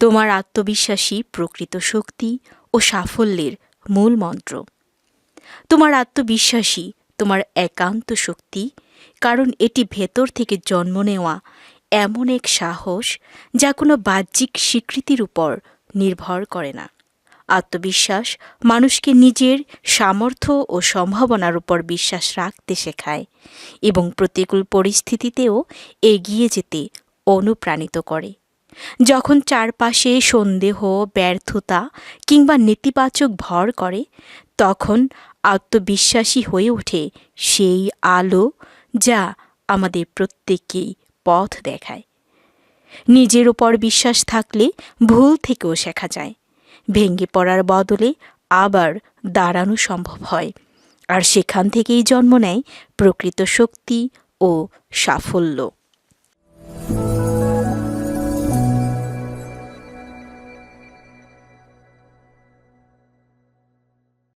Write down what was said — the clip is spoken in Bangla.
তোমার আত্মবিশ্বাসী প্রকৃত শক্তি ও সাফল্যের মূল মন্ত্র। তোমার আত্মবিশ্বাসী, তোমার একান্ত শক্তি, কারণ এটি ভেতর থেকে জন্ম নেওয়া এমন এক সাহস যা কোনো বাহ্যিক স্বীকৃতির উপর নির্ভর করে না। আত্মবিশ্বাস মানুষকে নিজের সামর্থ্য ও সম্ভাবনার উপর বিশ্বাস রাখতে শেখায় এবং প্রতিকূল পরিস্থিতিতেও এগিয়ে যেতে অনুপ্রাণিত করে। যখন চারপাশে সন্দেহ, ব্যর্থতা কিংবা নেতিবাচক ভর করে, তখন আত্মবিশ্বাসী হয়ে ওঠে সেই আলো যা আমাদের প্রত্যেককেই পথ দেখায়। নিজের ওপর বিশ্বাস থাকলে ভুল থেকেও শেখা যায়। ভেঙে পড়ার বদলে আবার দাঁড়ানো সম্ভব হয় আর সেখান থেকেই জন্ম নেয় প্রকৃত শক্তি ও সাফল্য।